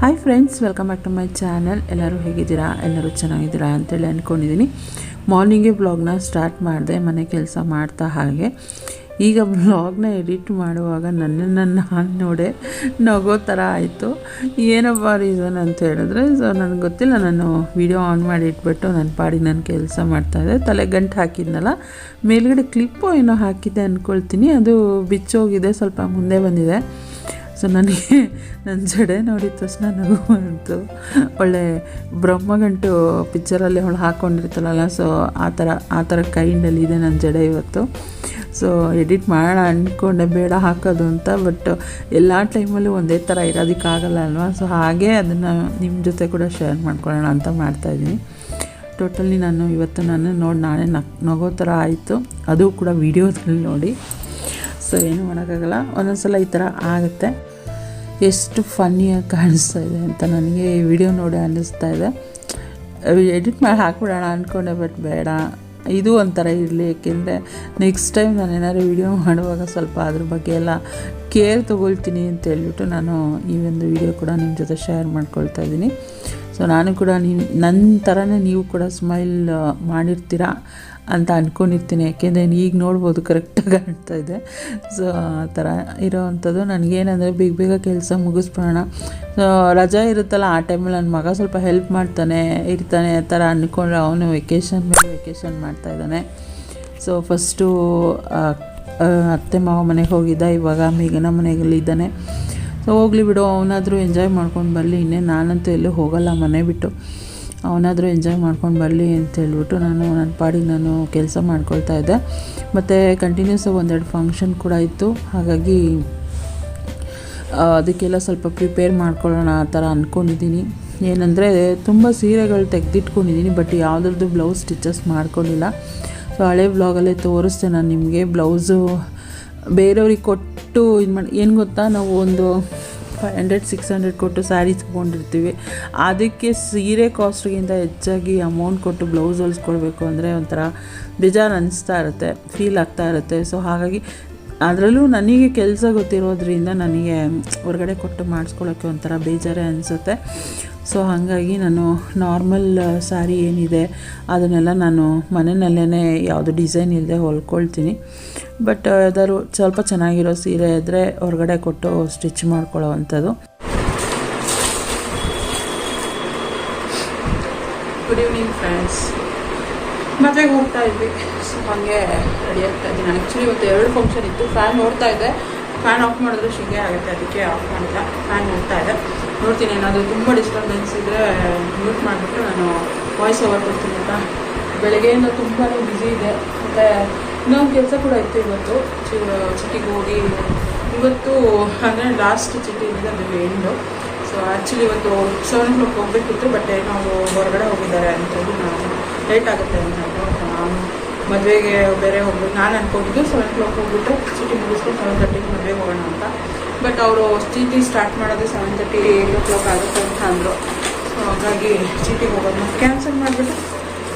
Hi friends welcome back to my channel ಎಲ್ಲರೂ ಹೇಗಿದ್ದೀರಾ? ಎಲ್ಲರೂ ಚೆನ್ನಾಗಿದ್ದೀರಾ ಅಂತೇಳಿ ಅಂದ್ಕೊಂಡಿದ್ದೀನಿ ಮಾರ್ನಿಂಗೇ ಬ್ಲಾಗ್ನ ಸ್ಟಾರ್ಟ್ ಮಾಡಿದೆ, ಮನೆ ಕೆಲಸ ಮಾಡ್ತಾ ಹಾಗೆ. ಈಗ ಬ್ಲಾಗ್ನ ಎಡಿಟ್ ಮಾಡುವಾಗ ನನ್ನನ್ನು ನಾನು ನೋಡೆ ನಗೋ ಥರ ಆಯಿತು. ಏನಪ್ಪ ರೀಸನ್ ಅಂತ ಹೇಳಿದ್ರೆ ಸೊ ನನಗೆ ಗೊತ್ತಿಲ್ಲ, ನಾನು ವಿಡಿಯೋ ಆನ್ ಮಾಡಿ ಇಟ್ಬಿಟ್ಟು ನನ್ನ ಪಾಡಿಗೆ ನಾನು ಕೆಲಸ ಮಾಡ್ತಾಯಿದ್ದೆ ತಲೆ ಗಂಟು ಹಾಕಿದ್ನಲ್ಲ, ಮೇಲ್ಗಡೆ ಕ್ಲಿಪ್ಪು ಏನೋ ಹಾಕಿದ್ದೆ ಅಂದ್ಕೊಳ್ತೀನಿ ಅದು ಬಿಚ್ಚೋಗಿದೆ, ಸ್ವಲ್ಪ ಮುಂದೆ ಬಂದಿದೆ. ಸೊ ನನಗೆ ನನ್ನ ಜಡೆ ನೋಡಿದ ತಕ್ಷಣ ನಗು ಬಂತು. ಒಳ್ಳೆ ಬ್ರಹ್ಮಗಂಟು ಪಿಕ್ಚರಲ್ಲಿ ಅವಳು ಹಾಕ್ಕೊಂಡಿರ್ತಾಳಲ್ಲ ಸೊ ಆ ಥರ ಆ ಥರ ಕೈಂಡಲ್ಲಿ ಇದೆ ನನ್ನ ಜಡೆ ಇವತ್ತು. ಸೊ ಎಡಿಟ್ ಮಾಡೋಣ ಅಂದ್ಕೊಂಡೆ ಬೇಡ ಹಾಕೋದು ಅಂತ ಬಟ್ ಎಲ್ಲ ಟೈಮಲ್ಲೂ ಒಂದೇ ಥರ ಇರೋದಕ್ಕಾಗಲ್ಲ ಅಲ್ವಾ? ಸೊ ಹಾಗೆ ಅದನ್ನು ನಿಮ್ಮ ಜೊತೆ ಕೂಡ ಶೇರ್ ಮಾಡ್ಕೊಳ್ಳೋಣ ಅಂತ ಮಾಡ್ತಾಯಿದ್ದೀನಿ ಟೋಟಲಿ ನಾನು ಇವತ್ತು ನಾನು ನೋಡಿ ನಾನೇ ನಕ್ ನಗೋ ಥರ ಆಯಿತು. ಅದು ಕೂಡ ವೀಡಿಯೋದಲ್ಲಿ ನೋಡಿ. ಸೊ ಏನು ಮಾಡೋಕ್ಕಾಗಲ್ಲ. ಒಂದೊಂದು ಸಲ ಈ ಥರ ಆಗುತ್ತೆ. ಎಷ್ಟು ಫನ್ನಿಯಾಗಿ ಕಾಣಿಸ್ತಾ ಇದೆ ಅಂತ ನನಗೆ ಈ ವಿಡಿಯೋ ನೋಡಿ ಅನ್ನಿಸ್ತಾ ಇದೆ. ಎಡಿಟ್ ಮಾಡಿ ಹಾಕ್ಬಿಡೋಣ ಅಂದ್ಕೊಂಡೆ ಬಟ್ ಬೇಡ. ಇದು ಒಂಥರ ಇರಲಿ ಏಕೆಂದರೆ ನೆಕ್ಸ್ಟ್ ಟೈಮ್ ನಾನು ಏನಾದ್ರು ವಿಡಿಯೋ ಮಾಡುವಾಗ ಸ್ವಲ್ಪ ಅದ್ರ ಬಗ್ಗೆ ಎಲ್ಲ ಕೇರ್ ತೊಗೊಳ್ತೀನಿ ಅಂತ ಹೇಳ್ಬಿಟ್ಟು ನಾನು ಈ ಒಂದು ವಿಡಿಯೋ ಕೂಡ ನಿಮ್ಮ ಜೊತೆ ಶೇರ್ ಮಾಡ್ಕೊಳ್ತಾ ಇದ್ದೀನಿ. ಸೊ ನಾನು ಕೂಡ ನೀವು ನನ್ನ ಥರನೇ ನೀವು ಕೂಡ ಸ್ಮೈಲ್ ಮಾಡಿರ್ತೀರಾ ಅಂತ ಅಂದ್ಕೊಂಡಿರ್ತೀನಿ ಯಾಕೆಂದರೆ ಈಗ ನೋಡ್ಬೋದು ಕರೆಕ್ಟಾಗಿ ಕಾಣ್ತಾ ಇದೆ. ಸೊ ಆ ಥರ ಇರೋವಂಥದ್ದು. ನನಗೇನಂದರೆ ಬೇಗ ಬೇಗ ಕೆಲಸ ಮುಗಿಸ್ಬಿಡೋಣ. ಸೊ ರಜಾ ಇರುತ್ತಲ್ಲ, ಆ ಟೈಮಲ್ಲಿ ನನ್ನ ಮಗ ಸ್ವಲ್ಪ ಹೆಲ್ಪ್ ಮಾಡ್ತಾನೆ, ಇರ್ತಾನೆ ಆ ಥರ ಅಂದ್ಕೊಂಡ್ರೆ ಅವನು ವೆಕೇಷನ್ ಮೇಲೆ ವೆಕೇಷನ್ ಮಾಡ್ತಾ ಇದ್ದಾನೆ. ಸೊ ಫಸ್ಟು ಅತ್ತೆ ಮಾವ ಮನೆಗೆ ಹೋಗಿದ್ದ. ಇವಾಗ ಮೇಘನ ಮನೆಯಲ್ಲಿದ್ದಾನೆ ಹೋಗಲಿ ಬಿಡು, ಅವನಾದರೂ ಎಂಜಾಯ್ ಮಾಡ್ಕೊಂಡು ಬರಲಿ. ಇನ್ನೇ ನಾನಂತೂ ಎಲ್ಲೂ ಹೋಗಲ್ಲ, ಮನೆ ಬಿಟ್ಟು. ಅವನಾದರೂ ಎಂಜಾಯ್ ಮಾಡ್ಕೊಂಡು ಬರಲಿ ಅಂತ ಹೇಳ್ಬಿಟ್ಟು ನಾನು ನನ್ನ ಪಾಡಿಗೆ ನಾನು ಕೆಲಸ ಮಾಡ್ಕೊಳ್ತಾ ಇದ್ದೆ. ಮತ್ತು ಕಂಟಿನ್ಯೂಸ್ ಒಂದೆರಡು ಫಂಕ್ಷನ್ ಕೂಡ ಇತ್ತು. ಹಾಗಾಗಿ ಅದಕ್ಕೆಲ್ಲ ಸ್ವಲ್ಪ ಪ್ರಿಪೇರ್ ಮಾಡ್ಕೊಳ್ಳೋಣ ಆ ಥರ ಅಂದ್ಕೊಂಡಿದ್ದೀನಿ ಏನಂದರೆ, ತುಂಬ ಸೀರೆಗಳು ತೆಗೆದಿಟ್ಕೊಂಡಿದ್ದೀನಿ ಬಟ್ ಯಾವುದ್ರದ್ದು ಬ್ಲೌಸ್ ಸ್ಟಿಚಸ್ ಮಾಡ್ಕೊಂಡಿಲ್ಲ. ಸೊ ಹಳೆ ಬ್ಲಾಗಲ್ಲೇ ತೋರಿಸ್ತೆ ನಾನು ನಿಮಗೆ. ಬ್ಲೌಸು ಬೇರೆಯವ್ರಿಗೆ ಕೊಟ್ಟು ಇದು ಮಾಡಿ, ಏನು ಗೊತ್ತಾ? ನಾವು ಒಂದು ಫೈವ್ ಹಂಡ್ರೆಡ್ ಸಿಕ್ಸ್ ಹಂಡ್ರೆಡ್ ಕೊಟ್ಟು ಸ್ಯಾರಿ ತೊಗೊಂಡಿರ್ತೀವಿ. ಅದಕ್ಕೆ ಸೀರೆ ಕಾಸ್ಟ್ಗಿಂತ ಹೆಚ್ಚಾಗಿ ಅಮೌಂಟ್ ಕೊಟ್ಟು ಬ್ಲೌಸ್ ಹೊಲಿಸ್ಕೊಳ್ಬೇಕು ಅಂದರೆ ಒಂಥರ ಬೇಜಾರು ಅನಿಸ್ತಾ ಇರುತ್ತೆ ಫೀಲ್ ಆಗ್ತಾ ಇರುತ್ತೆ. ಸೊ ಹಾಗಾಗಿ ಅದರಲ್ಲೂ ನನಗೆ ಕೆಲಸ ಗೊತ್ತಿರೋದ್ರಿಂದ ನನಗೆ ಹೊರಗಡೆ ಕೊಟ್ಟು ಮಾಡಿಸ್ಕೊಳ್ಳೋಕ್ಕೆ ಒಂಥರ ಬೇಜಾರೇ ಅನಿಸುತ್ತೆ. ಸೊ ಹಾಗಾಗಿ ನಾನು ನಾರ್ಮಲ್ ಸ್ಯಾರಿ ಏನಿದೆ ಅದನ್ನೆಲ್ಲ ನಾನು ಮನೆಯಲ್ಲೇ ಯಾವುದು ಡಿಸೈನ್ ಇಲ್ಲದೆ ಹೊಲ್ಕೊಳ್ತೀನಿ. ಬಟ್ ಯಾವ್ದಾದ್ರು ಸ್ವಲ್ಪ ಚೆನ್ನಾಗಿರೋ ಸೀರೆ ಇದ್ದರೆ ಹೊರಗಡೆ ಕೊಟ್ಟು ಸ್ಟಿಚ್ ಮಾಡ್ಕೊಳ್ಳೋ ಅಂಥದ್ದು. ಗುಡ್ ಈವ್ನಿಂಗ್ ಫ್ರೆಂಡ್ಸ್ ಮದುವೆಗೆ ಹೋಗ್ತಾ ಇದ್ವಿ. ಸೊ ಹಾಗೆ ರೆಡಿ ಆಗ್ತಾ ಇದ್ದೀನಿ. ಆ್ಯಕ್ಚುಲಿ ಇವತ್ತು ಎರಡು ಫಂಕ್ಷನ್ ಇತ್ತು. ಫ್ಯಾನ್ ನೋಡ್ತಾ ಇದ್ದೆ. ಫ್ಯಾನ್ ಆಫ್ ಮಾಡಿದ್ರೆ ಶಿಂಗೆ ಆಗುತ್ತೆ. ಅದಕ್ಕೆ ಆಫ್ ಮಾಡಿಲ್ಲ. ಫ್ಯಾನ್ ನೋಡ್ತಾ ಇದೆ ನೋಡ್ತೀನಿ, ಏನಾದರೂ ತುಂಬ ಡಿಸ್ಟರ್ಬೆನ್ಸ್ ಇದ್ದರೆ ಮ್ಯೂಟ್ ಮಾಡಿಬಿಟ್ಟು ನಾನು ವಾಯ್ಸ್ ಓವರ್ ಕೊಡ್ತೀನಿ ಅಂತ. ಬೆಳಗ್ಗೆಯಿಂದ ತುಂಬಾ ಬ್ಯುಸಿ ಇದೆ. ಮತ್ತು ಇನ್ನೊಂದು ಕೆಲಸ ಕೂಡ ಇತ್ತು ಇವತ್ತು. ಚಿ ಚಿಟಿಗೆ ಹೋಗಿ ಇವತ್ತು, ಅಂದರೆ ಲಾಸ್ಟ್ ಚಿಟಿ ಇದೆ ಅದು ಎಂಡು ಸೊ ಆ್ಯಕ್ಚುಲಿ ಇವತ್ತು ಸೆವೆನ್ ಕ್ಲಾಕ್ ಹೋಗಬೇಕಿತ್ತು ಬಟ್ ನಾವು ಹೊರಗಡೆ ಹೋಗಿದ್ದಾರೆ ಅಂತೇಳಿ ನಾನು ಲೇಟ್ ಆಗುತ್ತೆ ಅಂತ ಮದುವೆಗೆ ಬೇರೆ ಹೋಗ್ಬೇಕು ನಾನು ಅನ್ಕೊಂಡಿದ್ದು ಸೆವೆನ್ ಕ್ಲಾಕ್ ಹೋಗ್ಬಿಟ್ಟು ಚೀಟಿ ಮುಗಿಸ್ಕೊಂಡು ಸೆವೆನ್ ತರ್ಟಿಗೆ ಮದುವೆಗೆ ಹೋಗೋಣ ಅಂತ. ಬಟ್ ಅವರು ಚೀಟಿ ಸ್ಟಾರ್ಟ್ ಮಾಡೋದು seven thirty eight o'clock ಆಗುತ್ತೆ ಅಂತ ಅಂದರು. ಸೊ ಹಾಗಾಗಿ ಚೀಟಿಗೆ ಹೋಗೋದು ಕ್ಯಾನ್ಸಲ್ ಮಾಡಿಬಿಟ್ಟು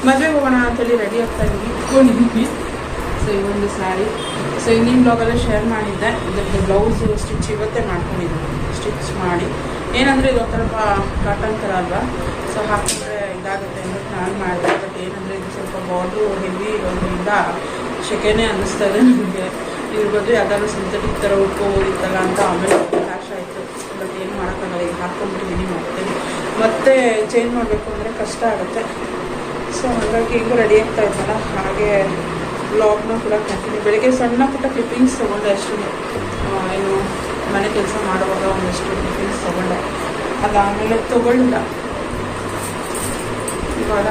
ಮದುವೆಗೆ ಹೋಗೋಣ ಅಂತೇಳಿ ರೆಡಿ ಆಗ್ತಾ ಇದ್ದೀನಿ. ಇಟ್ಕೊಂಡಿದ್ದೀನಿ ಸೊ ಈ ಒಂದು ಸ್ಯಾರಿ ಸೊ ಹಿಂದಿನ ಬ್ಲಾಗಲ್ಲೇ ಶೇರ್ ಮಾಡಿದ್ದೆ. ಇದರದ್ದು ಬ್ಲೌಸ್ ಸ್ಟಿಚ್ ಇವತ್ತೇ ಮಾಡ್ಕೊಂಡಿದ್ದೀನಿ. ಸ್ಟಿಚ್ ಮಾಡಿ. ಏನಂದರೆ ಇದು ಒಂಥರ ಕಾಟನ್ ಥರ ಅಲ್ವಾ? ಸೊ ಹಾಕಿದ್ರೆ ಇದಾಗುತ್ತೆ ಅಂತ ನಾನು ಮಾಡಿದೆ. ಬಟ್ ಏನಂದರೆ ಇದು ಸ್ವಲ್ಪ ಬಾರ್ಡ್ರು ಹೆವಿ ಇರೋದ್ರಿಂದ ಶೆಕೆನೇ ಅನ್ನಿಸ್ತಾ ಇದೆ ನನಗೆ ಇದ್ರ ಬದಲು ಯಾವ್ದಾದ್ರು ಸಿಂಥೆಟಿಕ್ ಥರ ಉಟ್ಕೋಬೋದಿತ್ತಲ್ಲ ಅಂತ ಆಮೇಲೆ ಕ್ಯಾಶ್ ಆಯಿತು. ಬಟ್ ಏನು ಮಾಡೋಕ್ಕಾಗಲ್ಲ. ಈಗ ಹಾಕ್ಕೊಂಬಿಟ್ಟಿದ್ದೀನಿ ಮತ್ತೆ. ಮತ್ತೆ ಚೇಂಜ್ ಮಾಡಬೇಕು ಅಂದರೆ ಕಷ್ಟ ಆಗುತ್ತೆ. ಸೊ ಹಾಗಾಗಿ ಈಗ ರೆಡಿ ಆಗ್ತಾ ಇದ್ದಲ್ಲ ಹಾಗೆ ಬ್ಲಾಗ್ನ ಕೂಡ ಕಂಟಿನ್ಯೂ ಬೆಳಗ್ಗೆ ಸಣ್ಣ ಪುಟ್ಟ ಕ್ಲಿಪ್ಪಿಂಗ್ಸ್ ತೊಗೊಂಡೆ ಅಷ್ಟು. ಏನು ಮನೆ ಕೆಲಸ ಮಾಡುವಾಗ ಒಂದಷ್ಟು ಕ್ಲಿಪ್ಪಿಂಗ್ಸ್ ತೊಗೊಂಡೆ. ಅದಾದಮೇಲೆ ತೊಗೊಳ್ಳಿಲ್ಲ ಇವಾಗ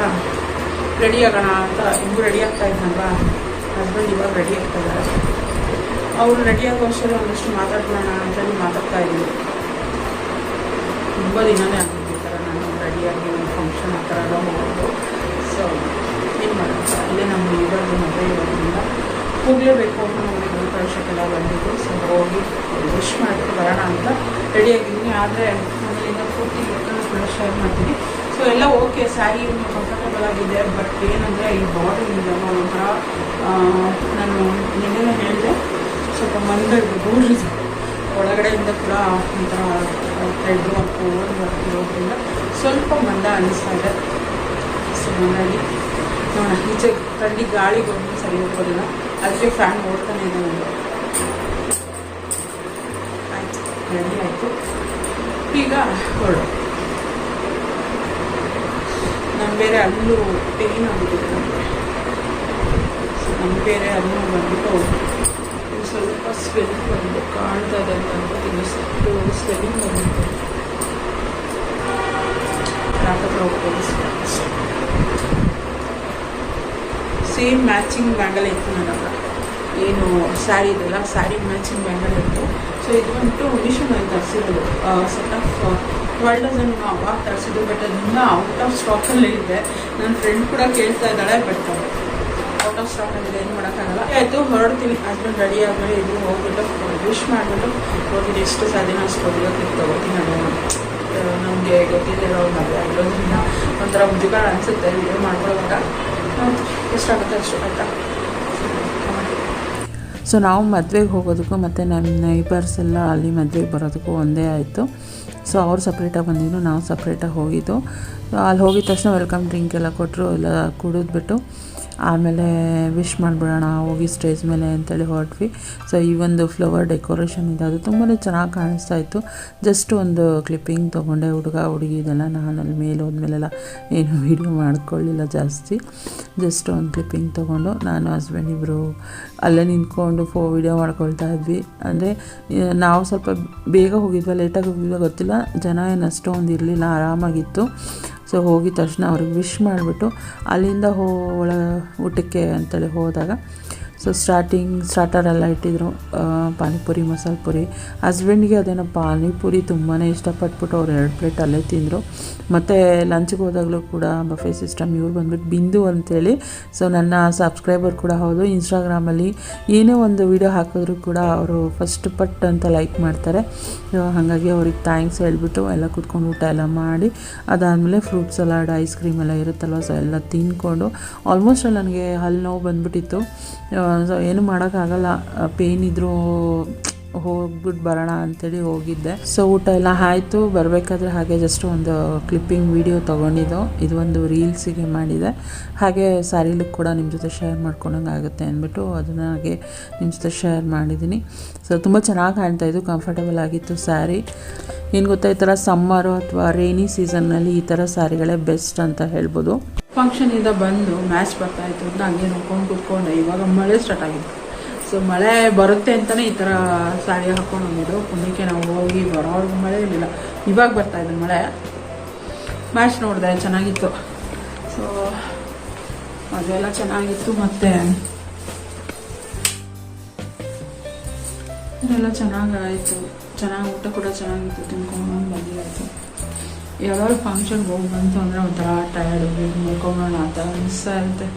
ರೆಡಿ ಆಗೋಣ ಅಂತ ಹಿಂಗೂ ರೆಡಿ ಆಗ್ತಾ ಇದ್ನಲ್ವಾ? ಹಸ್ಬೆಂಡ್ ಇವಾಗ ರೆಡಿ ಆಗ್ತಾ ಇದ್ದಾರೆ. ಅವರು ರೆಡಿ ಆಗೋ ಅಷ್ಟರಲ್ಲಿ ಒಂದಷ್ಟು ಮಾತಾಡ್ಕೊಳ್ಳೋಣ ಅಂತೇಳಿ ಮಾತಾಡ್ತಾ ಇದ್ದೀನಿ. ತುಂಬ ದಿನವೇ ಆಗಿತ್ತು ಥರ ನಾನು ರೆಡಿಯಾಗಿ ಒಂದು ಫಂಕ್ಷನ್ ಆ ಥರ ಎಲ್ಲ ಹೋಗೋದು ಸೊ ಏನು ಮಾಡೋದು ಅಲ್ಲೇ ನಮ್ಮ ಇರೋದು ಮದುವೆ ಇರೋದ್ರಿಂದ ಹೋಗಲೇಬೇಕು ಅಂತ ನಮಗೆ ಗೃಹಪ್ರವೇಶಕ್ಕೆಲ್ಲ ಬಂದಿದ್ದು. ಸೊ ಹೋಗಿ ವಿಶ್ ಮಾಡಿ ಬರೋಣ ಅಂತ ರೆಡಿಯಾಗಿದ್ದೀನಿ ಆದರೆ ಮನೆಯಿಂದ ಪೂರ್ತಿ ಕೂಡ ಶೇರ್ ಮಾಡ್ತೀನಿ. ಸೊ ಎಲ್ಲ ಓಕೆ ಸ್ಯಾರಿ ಕಂಫರ್ಟಬಲ್ ಆಗಿದೆ. ಬಟ್ ಏನಂದರೆ ಈ ಬಾರ್ಡರ್ ಇಲ್ಲ ಒಂಥರ ನಾನು ನಿನ್ನೆ ಹೇಳಿದೆ, ಸ್ವಲ್ಪ ಮಂದ ದೂರ ಒಳಗಡೆಯಿಂದ ಕೂಡ ಒಂಥರ ಥ್ರೆಡ್ ವರ್ಕ್ ಓವರ್ ಸ್ವಲ್ಪ ಮಂದ ಅನ್ನಿಸ್ತಾ ಇದೆ. ಸೊ ಹಾಗಾಗಿ ನೋಡೋಣ. ಈಚೆ ಥಂಡಿ ಗಾಳಿ ಬಂದು ಸರಿ ಹೋಗೋದಿಲ್ಲ ಅದಕ್ಕೆ ಫ್ಯಾನ್ ಓಡ್ತಾನೆ ಇದೆ ಒಂದು ಆಯಿತು ರೆಡಿ ಆಯಿತು. ಈಗ ಹೊರಡು. ನಮ್ಮ ಬೇರೆ ಅಲ್ಲೂ ಪೇನ್ ಆಗಿಬಿಟ್ಟಿದೆ ನಮ್ಮ ಬೇರೆ ಅಲ್ಲೂ ಬಂದ್ಬಿಟ್ಟು ಸ್ವಲ್ಪ ಸ್ವೆಲ್ಲಿಂಗ್ ಬಂದು ಕಾಣ್ತಾ ಇದೆ ಅಂತ ಅನ್ಕೋತೀನಿ ಸ್ವಲ್ಪ ಸ್ವೆಲ್ಲಿಂಗ್ ಬಂದ್ಬಿಟ್ಟು ಡಾಕ್ಟರ್ ಹೋಗ್ಬೋದು. ಸೇಮ್ ಮ್ಯಾಚಿಂಗ್ ಬ್ಯಾಂಗಲ್ ಇತ್ತು ನನ್ನ ಏನು ಸ್ಯಾರಿ ಇದೆಲ್ಲ ಸ್ಯಾರಿ ಮ್ಯಾಚಿಂಗ್ ಬ್ಯಾಂಗಲ್ ಇತ್ತು. ಸೊ ಇದು ಬಂದ್ಬಿಟ್ಟು ಮಿಷನಲ್ಲಿ ತರಿಸಿದ್ರು. ಸೆಟ್ ಆಫ್ ಟ್ವೆಲ್ ಡಸನ್ ಅವಾಗ ತರಿಸಿದ್ದು ಬಟ್ ಅದನ್ನ ಔಟ್ ಆಫ್ ಸ್ಟಾಕಲ್ಲೇ ಇದೆ. ನನ್ನ ಫ್ರೆಂಡ್ ಕೂಡ ಕೇಳ್ತಾ ಇದ್ದಾಳೆ ಬಟ್ ಔಟ್ ಆಫ್ ಸ್ಟಾಕಲ್ಲಿದೆ ಏನು ಮಾಡೋಕ್ಕಾಗಲ್ಲ. ಆಯಿತು, ಹೊರಡ್ತೀನಿ. ಹಸ್ಬೆಂಡ್ ರೆಡಿ ಆದಮೇಲೆ ಇದು ಹೋಗ್ಬಿಟ್ಟು ವಿಶ್ ಮಾಡಿಬಿಟ್ಟು ಹೋಗಿದ್ದು. ಎಷ್ಟು ಸಾಧ್ಯನ ಅಷ್ಟು ತಗೋತೀನಿ ನಾನು. ನಮಗೆ ಗೊತ್ತಿದ್ದಿರೋ ಮದುವೆ ಆಗಿರೋದ್ರಿಂದ ಒಂಥರ ಮುಜುಗಾರ ಅನಿಸುತ್ತೆ ವಿಡಿಯೋ ಮಾಡ್ಕೊಳ್ಳೋವಾಗ. ಸೊ ನಾವು ಮದುವೆಗೆ ಹೋಗೋದಕ್ಕೂ ಮತ್ತು ನಮ್ಮ ನೈಬರ್ಸ್ ಎಲ್ಲ ಅಲ್ಲಿ ಮದುವೆಗೆ ಬರೋದಕ್ಕೂ ಒಂದೇ ಆಯಿತು. ಸೊ ಅವ್ರು ಸಪ್ರೇಟಾಗಿ ಬಂದಿದ್ದು ನಾವು ಸಪ್ರೇಟಾಗಿ ಹೋಗಿದ್ದು. ಅಲ್ಲಿ ಹೋಗಿದ ತಕ್ಷಣ ವೆಲ್ಕಮ್ ಡ್ರಿಂಕ್ ಎಲ್ಲ ಕೊಟ್ಟರು ಎಲ್ಲ ಕುಡಿದ್ಬಿಟ್ಟು. ಆಮೇಲೆ ವಿಶ್ ಮಾಡಿಬಿಡೋಣ, ಹೋಗಿ ಸ್ಟೇಜ್ ಮೇಲೆ ಅಂತೇಳಿ ಹೊರಟ್ವಿ. ಸೊ ಈ ಒಂದು ಫ್ಲವರ್ ಡೆಕೋರೇಷನ್ ಇದೆ, ಅದು ತುಂಬಾ ಚೆನ್ನಾಗಿ ಕಾಣಿಸ್ತಾ ಇತ್ತು. ಜಸ್ಟ್ ಒಂದು ಕ್ಲಿಪ್ಪಿಂಗ್ ತೊಗೊಂಡೆ, ಹುಡುಗ, ಹುಡುಗಿ ಇದೆಲ್ಲ ನಾನು ಅಲ್ಲಿ ಮೇಲೆ ಹೋದ್ಮೇಲೆಲ್ಲ ಏನು ವೀಡಿಯೋ ಮಾಡ್ಕೊಳ್ಳಿಲ್ಲ ಜಾಸ್ತಿ. ಜಸ್ಟ್ ಒಂದು ಕ್ಲಿಪ್ಪಿಂಗ್ ತೊಗೊಂಡು ನಾನು ಹಸ್ಬೆಂಡ್ ಇಬ್ಬರು ಅಲ್ಲೇ ನಿಂತ್ಕೊಂಡು ಫೋ ವಿಡಿಯೋ ಮಾಡ್ಕೊಳ್ತಾ ಇದ್ವಿ. ಅಂದರೆ ನಾವು ಸ್ವಲ್ಪ ಬೇಗ ಹೋಗಿದ್ವಿ ಲೇಟಾಗಿ ಹೋಗಿದ್ವಿ ಗೊತ್ತಿಲ್ಲ. ಜನ ಏನು ಅಷ್ಟೊಂದು ಇರಲಿಲ್ಲ, ಆರಾಮಾಗಿತ್ತು. ಸೊ ಹೋಗಿದ ತಕ್ಷಣ ಅವ್ರಿಗೆ ವಿಶ್ ಮಾಡಿಬಿಟ್ಟು ಅಲ್ಲಿಂದ ಹೋ, ಒಳ ಊಟಕ್ಕೆ ಅಂತೇಳಿ ಹೋದಾಗ ಸೊ ಸ್ಟಾರ್ಟಿಂಗ್ ಸ್ಟಾರ್ಟರೆಲ್ಲ ಇಟ್ಟಿದ್ರು. ಪಾನಿಪುರಿ, ಮಸಾಲೆ ಪುರಿ. ಹಸ್ಬೆಂಡ್ಗೆ ಅದೇನೋ ಪಾನಿಪುರಿ ತುಂಬಾ ಇಷ್ಟಪಟ್ಬಿಟ್ಟು ಅವ್ರು ಎರಡು ಪ್ಲೇಟ್ ಅಲ್ಲೇ ತಿಂದರು. ಮತ್ತು ಲಂಚ್ಗೆ ಹೋದಾಗಲೂ ಕೂಡ ಬಫೆ ಸಿಸ್ಟಮ್ ಇವ್ರು ಬಂದ್ಬಿಟ್ಟು ಬಿಂದು ಅಂತೇಳಿ. ಸೊ ನನ್ನ ಸಬ್ಸ್ಕ್ರೈಬರ್ ಕೂಡ ಹೌದು. ಇನ್ಸ್ಟಾಗ್ರಾಮಲ್ಲಿ ಏನೇ ಒಂದು ವಿಡಿಯೋ ಹಾಕಿದ್ರು ಕೂಡ ಅವರು ಫಸ್ಟ್ ಪಟ್ ಅಂತ ಲೈಕ್ ಮಾಡ್ತಾರೆ. ಹಾಗಾಗಿ ಅವ್ರಿಗೆ ಥ್ಯಾಂಕ್ಸ್ ಹೇಳ್ಬಿಟ್ಟು ಎಲ್ಲ ಕೂತ್ಕೊಂಡು ಊಟ ಎಲ್ಲ ಮಾಡಿ. ಅದಾದಮೇಲೆ ಫ್ರೂಟ್ ಸಲಾಡ್ ಐಸ್ ಕ್ರೀಮ್ ಎಲ್ಲ ಇರುತ್ತಲ್ವ? ಸೊ ಎಲ್ಲ ತಿಂದ್ಕೊಂಡು. ಆಲ್ಮೋಸ್ಟ್ ನನಗೆ ಹಲ್ಲು ನೋವು ಬಂದ್ಬಿಟ್ಟಿತ್ತು. ಏನು ಮಾಡೋಕ್ಕಾಗಲ್ಲ. ಪೇಯ್ನ್ ಇದ್ದರೂ ಹೋಗ್ಬಿಟ್ಟು ಬರೋಣ ಅಂತೇಳಿ ಹೋಗಿದ್ದೆ. ಸೊ ಊಟ ಎಲ್ಲ ಆಯಿತು. ಬರಬೇಕಾದ್ರೆ ಹಾಗೆ ಜಸ್ಟ್ ಒಂದು ಕ್ಲಿಪ್ಪಿಂಗ್ ವಿಡಿಯೋ ತೊಗೊಂಡಿದ್ದು. ಇದು ಒಂದು ರೀಲ್ಸಿಗೆ ಮಾಡಿದೆ. ಹಾಗೆ ಸ್ಯಾರಿಲಿ ಕೂಡ ನಿಮ್ಮ ಜೊತೆ ಶೇರ್ ಮಾಡ್ಕೊಂಡಂಗೆ ಆಗುತ್ತೆ ಅಂದ್ಬಿಟ್ಟು ಅದನ್ನು ಹಾಗೆ ನಿಮ್ಮ ಜೊತೆ ಶೇರ್ ಮಾಡಿದ್ದೀನಿ. ಸೊ ತುಂಬ ಚೆನ್ನಾಗಿ ಕಾಣ್ತಾ ಇದ್ದು ಕಂಫರ್ಟಬಲ್ ಆಗಿತ್ತು ಸ್ಯಾರಿ ಏನು ಗೊತ್ತಾ, ಈ ಥರ ಸಮ್ಮರು ಅಥವಾ ರೇನಿ ಸೀಸನ್ನಲ್ಲಿ ಈ ಥರ ಸ್ಯಾರಿಗಳೇ ಬೆಸ್ಟ್ ಅಂತ ಹೇಳ್ಬೋದು. ಫಂಕ್ಷನಿಂದ ಬಂದು ಮ್ಯಾಚ್ ಬರ್ತಾ ಇತ್ತು ಅಂತ ಹಂಗೆ ನೋಡ್ಕೊಂಡು ಕೂತ್ಕೊಂಡೆ. ಇವಾಗ ಮಳೆ ಸ್ಟಾರ್ಟ್ ಆಗಿತ್ತು ಸೊ ಮಳೆ ಬರುತ್ತೆ ಅಂತಲೇ ಈ ಥರ ಸಾರಿ ಹಾಕೊಂಡು ಬಂದಿದ್ರು. ಪುಣ್ಯಕ್ಕೆ ನಾವು ಹೋಗಿ ಬರೋರ್ಗು ಮಳೆ ಇರಲಿಲ್ಲ. ಇವಾಗ ಬರ್ತಾ ಇದೆ ಮಳೆ. ಮ್ಯಾಚ್ ನೋಡಿದೆ, ಚೆನ್ನಾಗಿತ್ತು. ಸೊ ಅದೆಲ್ಲ ಚೆನ್ನಾಗಿತ್ತು ಮತ್ತು ಇದೆಲ್ಲ ಚೆನ್ನಾಗಾಯಿತು. ಚೆನ್ನಾಗಿ ಊಟ ಕೂಡ ಚೆನ್ನಾಗಿತ್ತು, ತಿನ್ಕೊಂಡು ಬಂದಿತ್ತು ಯಾವ್ದಾದ್ರು ಫಂಕ್ಷನ್ಗೆ ಹೋಗಿ ಬಂತು ಅಂದರೆ ಒಂಥರ ಟಯರ್ಡ್ ಹೋಗಿ ಮಲ್ಕೊಂಬೋಣ ಅಂತ ಅನಿಸ್ತಾ ಇರುತ್ತೆ.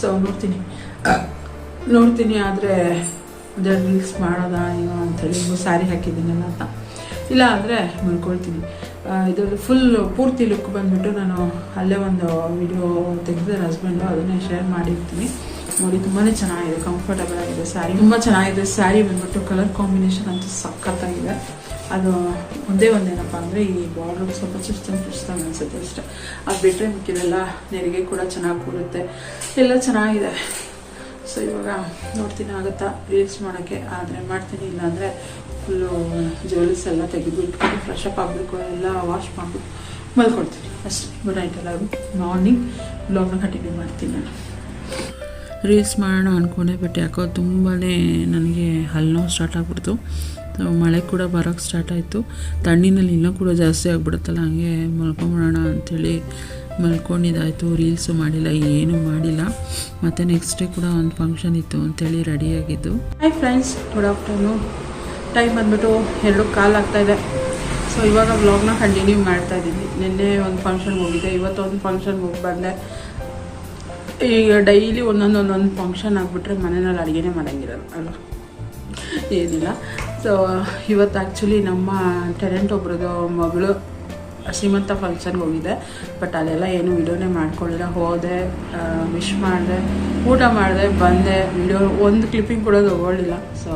ಸೊ ನೋಡ್ತೀನಿ. ನೋಡ್ತೀನಿ, ಆದರೆ ಅದೇ ರೀಲ್ಸ್ ಮಾಡೋದಾ ಏನೋ ಅಂಥೇಳಿ ಸ್ಯಾರಿ ಹಾಕಿದ್ದೀನಲ್ಲ ಅಂತ ಇಲ್ಲ ಅಂದರೆ ಮಲ್ಕೊಳ್ತೀನಿ. ಇದರಲ್ಲಿ ಫುಲ್ ಪೂರ್ತಿ ಲುಕ್ ಬಂದುಬಿಟ್ಟು ನಾನು ಅಲ್ಲೇ ಒಂದು ವಿಡಿಯೋ ತೆಗೆದ್ರೆ ಹಸ್ಬೆಂಡು ಅದನ್ನೇ ಶೇರ್ ಮಾಡಿರ್ತೀನಿ. ನೋಡಿ ತುಂಬಾ ಚೆನ್ನಾಗಿದೆ ಕಂಫರ್ಟಬಲ್ ಆಗಿದೆ ಸ್ಯಾರಿ ತುಂಬ ಚೆನ್ನಾಗಿದೆ ಸ್ಯಾರಿ ಬಂದ್ಬಿಟ್ಟು ಕಲರ್ ಕಾಂಬಿನೇಷನ್ ಅಂತೂ ಸಖತ್ತಾಗಿದೆ. ಅದು ಒಂದೇ ಒಂದೇನಪ್ಪ ಅಂದರೆ ಈ ಬಾರ್ಡರ್ ಸ್ವಲ್ಪ ಚುಸ್ತಂಗೆ ಚುಸ್ತಂಗೆ ಅನಿಸುತ್ತೆ ಅಷ್ಟೇ. ಅದು ಬಿಟ್ಟರೆ ಮಿಕ್ಕಿದೆಲ್ಲ ನೆರಿಗೆ ಕೂಡ ಚೆನ್ನಾಗಿ ಕೂರುತ್ತೆ. ಎಲ್ಲ ಚೆನ್ನಾಗಿದೆ. ಸೊ ಇವಾಗ ನೋಡ್ತೀನಿ ಆಗುತ್ತಾ? ರೀಲ್ಸ್ ಮಾಡೋಕ್ಕೆ. ಆದರೆ ಮಾಡ್ತೀನಿ, ಇಲ್ಲಾಂದರೆ ಫುಲ್ಲು ಜ್ಯುವೆಲ್ಸ್ ಎಲ್ಲ ತೆಗೆದುಬಿಟ್ಕೊಂಡು ಫ್ರೆಶ್ ಅಪ್ ಆಗಬೇಕು ಎಲ್ಲ ವಾಶ್ ಮಾಡಿಬಿಟ್ಟು ಮಲ್ಕೊಡ್ತೀನಿ ಅಷ್ಟೇ. ಗುಡ್ ನೈಟ್ ಎಲ್ಲರೂ ಮಾರ್ನಿಂಗ್ ಬ್ಲಾಗ್ನ ಕಂಟಿನ್ಯೂ ಮಾಡ್ತೀನಿ ರೀಲ್ಸ್ ಮಾಡೋಣ ಅಂದ್ಕೊಂಡೆ ಬಟ್ ಯಾಕೋ ತುಂಬಾ ನನಗೆ ಹಲ್ಲು ಸ್ಟಾರ್ಟ್ ಆಗಿಬಿಡ್ತು. ಮಳೆ ಕೂಡ ಬರೋಕ್ಕೆ ಸ್ಟಾರ್ಟ್ ಆಯಿತು. ತಣ್ಣಿನಲ್ಲಿ ಇನ್ನೂ ಕೂಡ ಜಾಸ್ತಿ ಆಗಿಬಿಡುತ್ತಲ್ಲ, ಹಂಗೆ ಮಲ್ಕೊಂಬಿಡೋಣ ಅಂಥೇಳಿ ಮಲ್ಕೊಂಡಿದ್ದಾಯಿತು ರೀಲ್ಸು ಮಾಡಿಲ್ಲ, ಏನೂ ಮಾಡಿಲ್ಲ. ಮತ್ತು ನೆಕ್ಸ್ಟ್ ಡೇ ಕೂಡ ಒಂದು ಫಂಕ್ಷನ್ ಇತ್ತು ಅಂತೇಳಿ ರೆಡಿಯಾಗಿದ್ದು hi friends good afternoon time ಬಂದ್ಬಿಟ್ಟು ಎರಡು ಕಾಲ್ ಆಗ್ತಾ ಇದೆ. ಸೊ ಇವಾಗ ವ್ಲಾಗ್ನ ಕಂಟಿನ್ಯೂ ಮಾಡ್ತಾ ಇದ್ದೀನಿ. ನಿನ್ನೆ ಒಂದು ಫಂಕ್ಷನ್ಗೆ ಹೋಗಿದ್ದೆ ಇವತ್ತು ಒಂದು ಫಂಕ್ಷನ್ ಹೋಗಿ ಬಂದೆ. ಈಗ ಡೈಲಿ ಒಂದೊಂದು ಒಂದೊಂದು ಫಂಕ್ಷನ್ ಆಗಿಬಿಟ್ರೆ ಮನೆಯಲ್ಲಿ ಅಡುಗೆನೇ ಮಾಡೋಂಗಿರಲ್ಲ, ಅಲ್ವಾ? ಏನಿಲ್ಲ. ಸೊ ಇವತ್ತು ಆ್ಯಕ್ಚುಲಿ ನಮ್ಮ ಟ್ಯಾಲೆಂಟ್ ಒಬ್ರದ್ದು ಮಗಳು ಶ್ರೀಮಂತ ಫಂಕ್ಷನ್ಗೆ ಹೋಗಿದ್ದೆ ಬಟ್ ಅಲ್ಲೆಲ್ಲ ಏನು ವಿಡಿಯೋನೇ ಮಾಡ್ಕೊಳ್ಳಿಲ್ಲ. ಹೋದೆ ವಿಶ್ ಮಾಡಿದೆ, ಊಟ ಮಾಡಿದೆ, ಬಂದೆ. ವಿಡಿಯೋ ಒಂದು ಕ್ಲಿಪ್ಪಿಂಗ್ ಕೂಡ ತೊಗೊಳ್ಳಿಲ್ಲ. ಸೊ